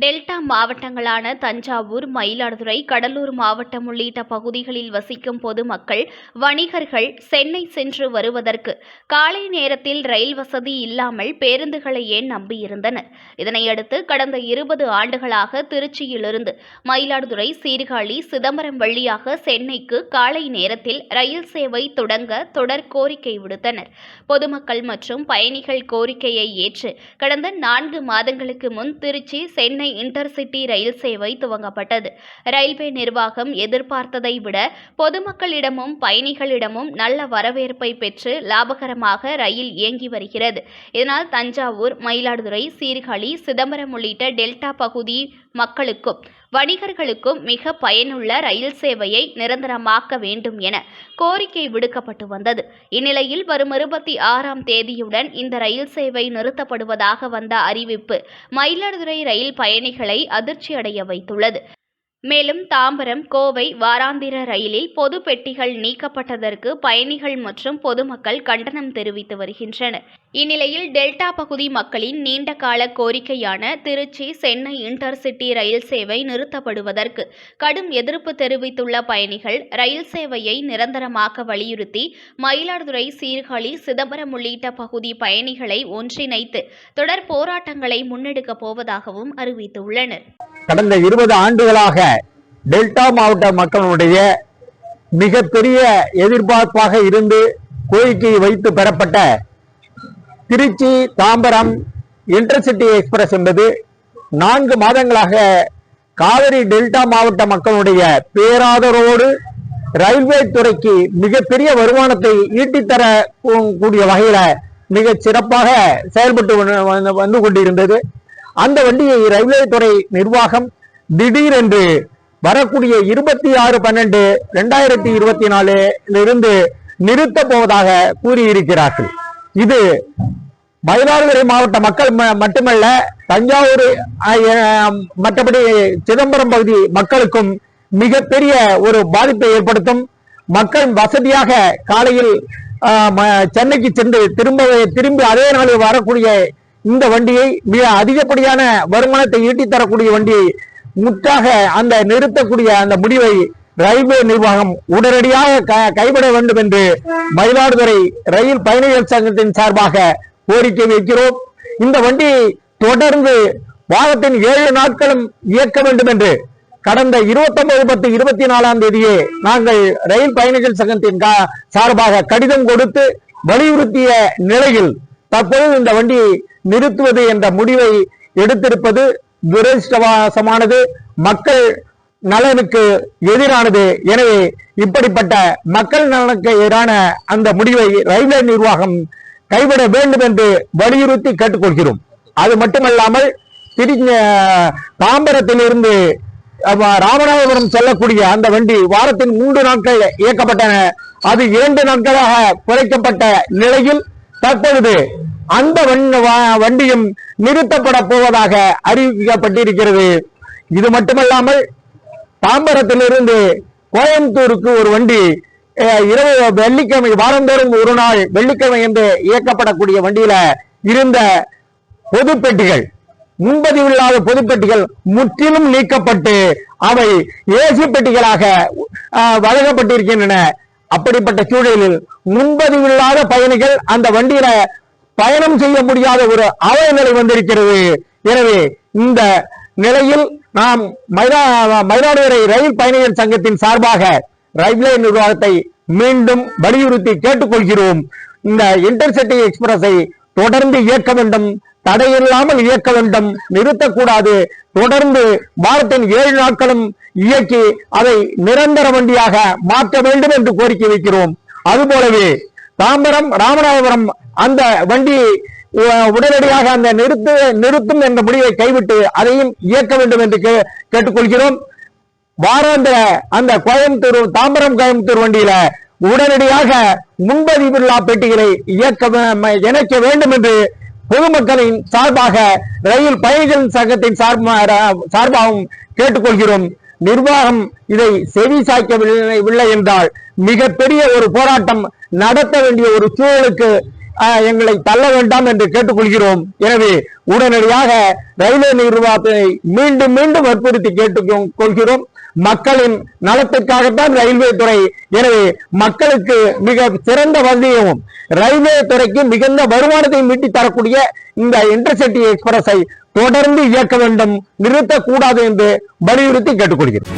Delta மாவட்டங்களான தஞ்சாவூர் மயிலாடுதுறை கடலூர் மாவட்டம் உள்ளிட்ட பகுதிகளில் வசிக்கும் பொதுமக்கள் வணிகர்கள் சென்னை சென்று வருவதற்கு காலை நேரத்தில் ரயில் வசதி இல்லாமல் பேருந்துகளையே நம்பியிருந்தனர்? இதனையடுத்து கடந்த இருபது ஆண்டுகளாக திருச்சியிலிருந்து மயிலாடுதுறை சீர்காழி சிதம்பரம் வழியாக சென்னைக்கு காலை நேரத்தில் ரயில் சேவை தொடங்க தொடர் கோரிக்கை விடுத்தனர். பொதுமக்கள் மற்றும் பயணிகள் கோரிக்கையை ஏற்று கடந்த நான்கு மாதங்களுக்கு முன் திருச்சி சென்னை இன்டர்சிட்டி ரயில் சேவை துவங்கப்பட்டது. ரயில்வே நிர்வாகம் எதிர்பார்த்ததை விட பொதுமக்களிடமும் பயணிகளிடமும் நல்ல வரவேற்பை பெற்று லாபகரமாக ரயில் இயங்கி வருகிறது. இதனால் தஞ்சாவூர் மயிலாடுதுறை சீர்காழி சிதம்பரம் உள்ளிட்ட டெல்டா பகுதி மக்களுக்கும் வணிகர்களுக்கும் மிக பயனுள்ள ரயில் சேவையை நிரந்தரமாக்க வேண்டும் என கோரிக்கை விடுக்கப்பட்டு வந்தது. இந்நிலையில் வரும் இருபத்தி ஆறாம் தேதியுடன் இந்த ரயில் சேவை நிறுத்தப்படுவதாக வந்த அறிவிப்பு மயிலாடுதுறை ரயில் பயணிகளை அதிர்ச்சியடைய வைத்துள்ளது. மேலும் தாம்பரம் கோவை வாராந்திர ரயிலில் பொது பெட்டிகள் நீக்கப்பட்டதற்கு பயணிகள் மற்றும் பொதுமக்கள் கண்டனம் தெரிவித்து வருகின்றனர். இந்நிலையில் டெல்டா பகுதி மக்களின் நீண்டகால கோரிக்கையான திருச்சி சென்னை இன்டர்சிட்டி ரயில் சேவை நிறுத்தப்படுவதற்கு கடும் எதிர்ப்பு தெரிவித்துள்ள பயணிகள் ரயில் சேவையை நிரந்தரமாக்க வலியுறுத்தி மயிலாடுதுறை சீர்காழி சிதம்பரம் உள்ளிட்ட பகுதி பயணிகளை ஒன்றிணைத்து தொடர் போராட்டங்களை முன்னெடுக்கப் போவதாகவும் அறிவித்துள்ளனர். கடந்த இருபது ஆண்டுகளாக டெல்டா மாவட்ட மக்களுடைய மிகப்பெரிய எதிர்பார்ப்பாக இருந்து கோரிக்கையை வைத்து பெறப்பட்ட திருச்சி தாம்பரம் இன்டர்சிட்டி எக்ஸ்பிரஸ் என்பது நான்கு மாதங்களாக காவிரி டெல்டா மாவட்ட மக்களுடைய பேராதரோடு ரயில்வே துறைக்கு மிகப்பெரிய வருமானத்தை ஈட்டித்தர கூடிய வகையில மிக சிறப்பாக செயல்பட்டு வந்து- வந்து- கொண்டிருந்தது. அந்த வண்டியை ரயில்வே துறை நிர்வாகம் திடீரென்று வரக்கூடிய இருபத்தி ஆறு பன்னெண்டு ரெண்டாயிரத்தி இருபத்தி நாலுலிருந்து நிறுத்த போவதாக கூறியிருக்கிறார்கள். இது மயிலாடுதுறை மாவட்ட மக்கள் ம- மட்டுமல்ல தஞ்சாவூர் மற்றபடி சிதம்பரம் பகுதி மக்களுக்கும் மிகப்பெரிய ஒரு பாதிப்பை ஏற்படுத்தும். மக்கள் வசதியாக காலையில் ம- சென்னைக்கு சென்று திரும்ப திரும்பி அதே நாளில் வரக்கூடிய இந்த வண்டியை மிக அதிகப்படியான வருமானத்தை ஈட்டித் தரக்கூடிய வண்டியை முற்றாக அந்த நிறுத்தக்கூடிய அந்த முடிவை ரயில்வே நிர்வாகம் உடனடியாக க- கைவிட வேண்டும் என்று மயிலாடுதுறை ரயில் பயணிகள் சங்கத்தின் சார்பாக கோரிக்கை வைக்கிறோம். இந்த வண்டியை தொடர்ந்து வாரத்தின் ஏழு நாட்களும் இயக்க வேண்டும் என்று கடந்த 29 பத்து இருபத்தி நாலாம் தேதியே நாங்கள் ரயில் பயணிகள் சங்கத்தின் கா- சார்பாக கடிதம் கொடுத்து வலியுறுத்திய நிலையில் தற்போது இந்த வண்டியை நிறுத்துவது என்ற முடிவை எடுத்திருப்பது துரதிருஷ்டவாசமானது மக்கள் நலனுக்கு எதிரானது. எனவே இப்படிப்பட்ட மக்கள் நலனுக்கு எதிரான அந்த முடிவை ரயில்வே நிர்வாகம் கைவிட வேண்டும் என்று வலியுறுத்தி கேட்டுக்கொள்கிறோம். அது மட்டுமல்லாமல் திரு தாம்பரத்திலிருந்து ராமநாதபுரம் செல்லக்கூடிய அந்த வண்டி வாரத்தின் மூன்று நாட்கள் இயக்கப்பட்டன. அது இரண்டு நாட்களாக குறைக்கப்பட்ட நிலையில் தற்பொழுது அந்த வ- வண்டியும் நிறுத்தப்பட போவதாக அறிவிக்கப்பட்டிருக்கிறது. இது மட்டுமல்லாமல் தாம்பரத்திலிருந்து கோயம்புத்தூருக்கு ஒரு வண்டி இரவு வெள்ளிக்கிழமை வாரந்தோறும் ஒரு நாள் வெள்ளிக்கிழமை என்று இயக்கப்படக்கூடிய வண்டியில இருந்த பொது பெட்டிகள் முன்பதிவு இல்லாத பொது பெட்டிகள் முற்றிலும் நீக்கப்பட்டு அவை ஏசி பெட்டிகளாக வழங்கப்பட்டிருக்கின்றன. அப்படிப்பட்ட சூழலில் முன்பதிவு இல்லாத பயணிகள் அந்த வண்டியில பயணம் செய்ய முடியாத ஒரு அவல நிலை வந்திருக்கிறது. எனவே இந்த நிலையில் நாம் மயிலா மயிலாடுதுறை ரயில் பயணிகள் சங்கத்தின் சார்பாக ரயில்வே நிர்வாகத்தை மீண்டும் வலியுறுத்தி கேட்டுக்கொள்கிறோம். இந்த இன்டர்சிட்டி எக்ஸ்பிரஸை தொடர்ந்து இயக்க வேண்டும். தடையில்லாமல் இயக்க வேண்டும். நிறுத்தக்கூடாது. தொடர்ந்து வாரத்தின் ஏழு நாட்களும் இயக்கி அதை நிரந்தர வண்டியாக மாற்ற வேண்டும் என்று கோரிக்கை வைக்கிறோம். அதுபோலவே தாம்பரம் ராமநாதபுரம் அந்த வண்டி உடனடியாக அந்த நிறுத்து நிறுத்தும் என்ற முடிவை கைவிட்டு அதையும் இயக்க வேண்டும் என்று கே- கேட்டுக்கொள்கிறோம். வாராந்திர அந்த கோயம்புத்தூர் தாம்பரம் கோயம்புத்தூர் வண்டியில உடனடியாக முன்பதிவில்லா பெட்டிகளை இயக்க ம- இணைக்க வேண்டும் என்று பொதுமக்களின் சார்பாக ரயில் பயணிகள் சங்கத்தின் சார்பாக சார்பாகவும் கேட்டுக்கொள்கிறோம். நிர்வாகம் இதை செவி சாய்க்கவில்லை இல்லை என்றால் மிகப்பெரிய ஒரு போராட்டம் நடத்த வேண்டிய ஒரு சூழலுக்கு எங்களை தள்ள வேண்டாம் என்று கேட்டுக்கொள்கிறோம். எனவே உடனடியாக ரயில்வே நிர்வாகத்தை மீண்டும் மீண்டும் வற்புறுத்தி கேட்டுக் கொள்கிறோம். மக்களின் நலத்திற்காகத்தான் ரயில்வே துறை எனவே மக்களுக்கு மிக சிறந்த வசதியும் ரயில்வே துறைக்கு மிகுந்த வருமானத்தை மீட்டி தரக்கூடிய இந்த இன்டர்சிட்டி எக்ஸ்பிரஸை தொடர்ந்து இயக்க வேண்டும் நிறுத்தக்கூடாது என்று வலியுறுத்தி கேட்டுக்கொள்கிறேன்.